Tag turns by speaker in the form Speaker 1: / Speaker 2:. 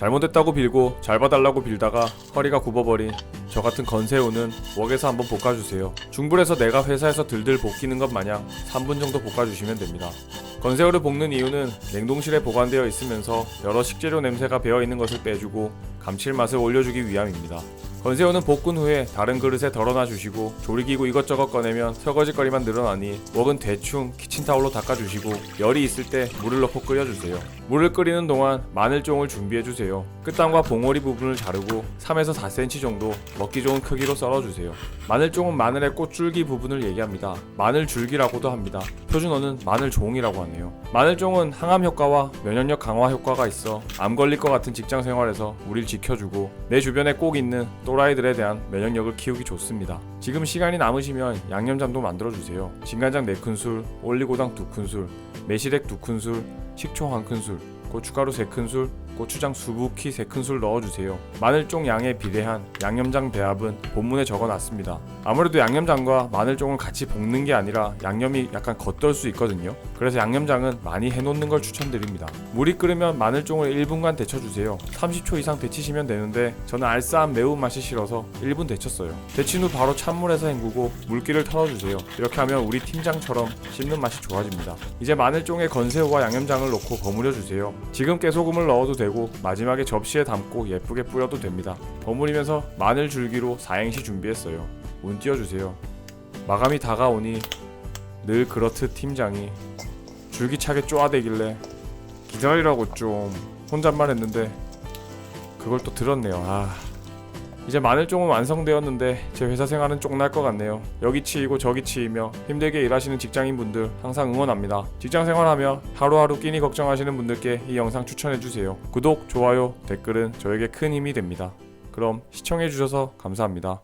Speaker 1: 잘못했다고 빌고 잘 봐달라고 빌다가 허리가 굽어버린 저 같은 건새우는 웍에서 한번 볶아주세요. 중불에서 내가 회사에서 들들 볶이는 것 마냥 3분 정도 볶아주시면 됩니다. 건새우를 볶는 이유는 냉동실에 보관되어 있으면서 여러 식재료 냄새가 배어 있는 것을 빼주고 감칠맛을 올려주기 위함입니다. 건새우는 볶은 후에 다른 그릇에 덜어놔 주시고 조리기구 이것저것 꺼내면 설거지거리만 늘어나니 웍은 대충 키친타올로 닦아주시고 열이 있을 때 물을 넣고 끓여주세요. 물을 끓이는 동안 마늘종을 준비해주세요. 끝단과 봉오리 부분을 자르고 3에서 4cm 정도 먹기 좋은 크기로 썰어주세요. 마늘종은 마늘의 꽃줄기 부분을 얘기합니다. 마늘 줄기라고도 합니다. 표준어는 마늘종이라고 하네요. 마늘종은 항암 효과와 면역력 강화 효과가 있어 암 걸릴 것 같은 직장 생활에서 우리를 지켜주고 내 주변에 꼭 있는 또라이들에 대한 면역력을 키우기 좋습니다. 지금 시간이 남으시면 양념장도 만들어주세요. 진간장 4큰술, 올리고당 2큰술, 매실액 2큰술, 식초 1큰술, 고춧가루 3큰술, 고추장 수북히 3큰술 넣어주세요. 마늘종 양에 비례한 양념장 배합은 본문에 적어놨습니다. 아무래도 양념장과 마늘종을 같이 볶는 게 아니라 양념이 약간 겉돌 수 있거든요. 그래서 양념장은 많이 해놓는 걸 추천드립니다. 물이 끓으면 마늘종을 1분간 데쳐주세요. 30초 이상 데치시면 되는데 저는 알싸한 매운맛이 싫어서 1분 데쳤어요. 데친 후 바로 찬물에서 헹구고 물기를 털어주세요. 이렇게 하면 우리 팀장처럼 씹는 맛이 좋아집니다. 이제 마늘종에 건새우와 양념장을 넣고 버무려 주세요. 지금 깨소금을 넣어도 되고 마지막에 접시에 담고 예쁘게 뿌려도 됩니다. 버무리면서 마늘 줄기로 사행시 준비했어요. 운 띄워주세요. 마감이 다가오니 늘 그렇듯 팀장이 줄기차게 쪼아대길래 기다리라고 좀 혼잣말 했는데 그걸 또 들었네요. 아. 이제 마늘 종은 완성되었는데 제 회사 생활은 쪽날 것 같네요. 여기 치이고 저기 치이며 힘들게 일하시는 직장인분들 항상 응원합니다. 직장 생활하며 하루하루 끼니 걱정하시는 분들께 이 영상 추천해 주세요. 구독, 좋아요, 댓글은 저에게 큰 힘이 됩니다. 그럼 시청해 주셔서 감사합니다.